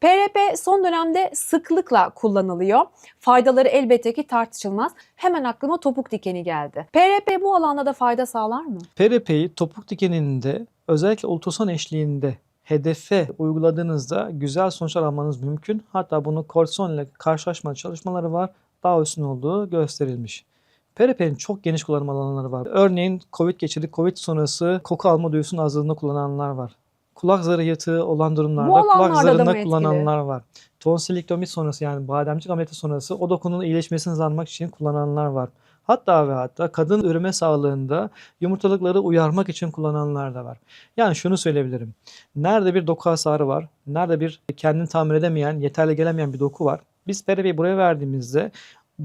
PRP son dönemde sıklıkla kullanılıyor. Faydaları elbette ki tartışılmaz. Hemen aklıma topuk dikeni geldi. PRP bu alanda da fayda sağlar mı? PRP'yi topuk dikeninde özellikle ultrason eşliğinde hedefe uyguladığınızda güzel sonuçlar almanız mümkün. Hatta bunu kortizon ile karşılaşma çalışmaları var. Daha üstün olduğu gösterilmiş. PRP'nin çok geniş kullanım alanları var. Örneğin COVID geçirdik. COVID sonrası koku alma duyusunun azlığında kullananlar var. Kulak zarı yırtığı olan durumlarda kulak zarında kullananlar var. Tonsilektomi sonrası yani bademcik ameliyatı sonrası o dokunun iyileşmesini hızlandırmak için kullananlar var. Hatta ve hatta kadın üreme sağlığında yumurtalıkları uyarmak için kullananlar da var. Yani şunu söyleyebilirim. Nerede bir doku hasarı var, nerede bir kendini tamir edemeyen, yeterli gelemeyen bir doku var. Biz PRP'yi buraya verdiğimizde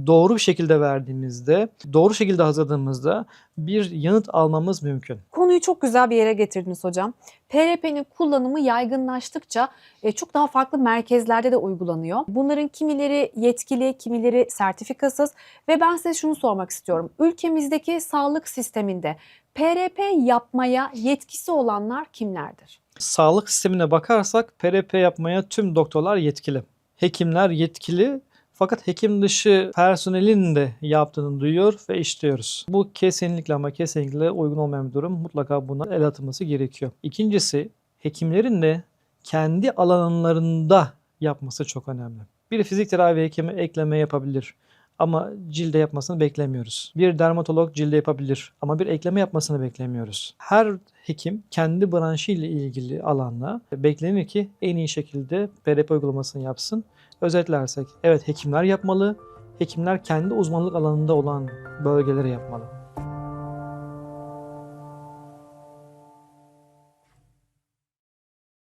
doğru bir şekilde verdiğimizde, doğru şekilde hazırladığımızda bir yanıt almamız mümkün. Konuyu çok güzel bir yere getirdiniz hocam. PRP'nin kullanımı yaygınlaştıkça e, çok daha farklı merkezlerde de uygulanıyor. Bunların kimileri yetkili, kimileri sertifikasız ve ben size şunu sormak istiyorum. Ülkemizdeki sağlık sisteminde PRP yapmaya yetkisi olanlar kimlerdir? Sağlık sistemine bakarsak PRP yapmaya tüm doktorlar yetkili. Hekimler yetkili fakat hekim dışı personelin de yaptığını duyuyor ve işliyoruz. Bu kesinlikle ama kesinlikle uygun olmayan bir durum. Mutlaka buna el atılması gerekiyor. İkincisi hekimlerin de kendi alanlarında yapması çok önemli. Bir fizik tedavi hekimi ekleme yapabilir ama cilde yapmasını beklemiyoruz. Bir dermatolog cilde yapabilir ama bir ekleme yapmasını beklemiyoruz. Her hekim kendi branşı ile ilgili alanla beklenir ki en iyi şekilde PRP uygulamasını yapsın. Özetlersek evet hekimler yapmalı. Hekimler kendi uzmanlık alanında olan bölgeleri yapmalı.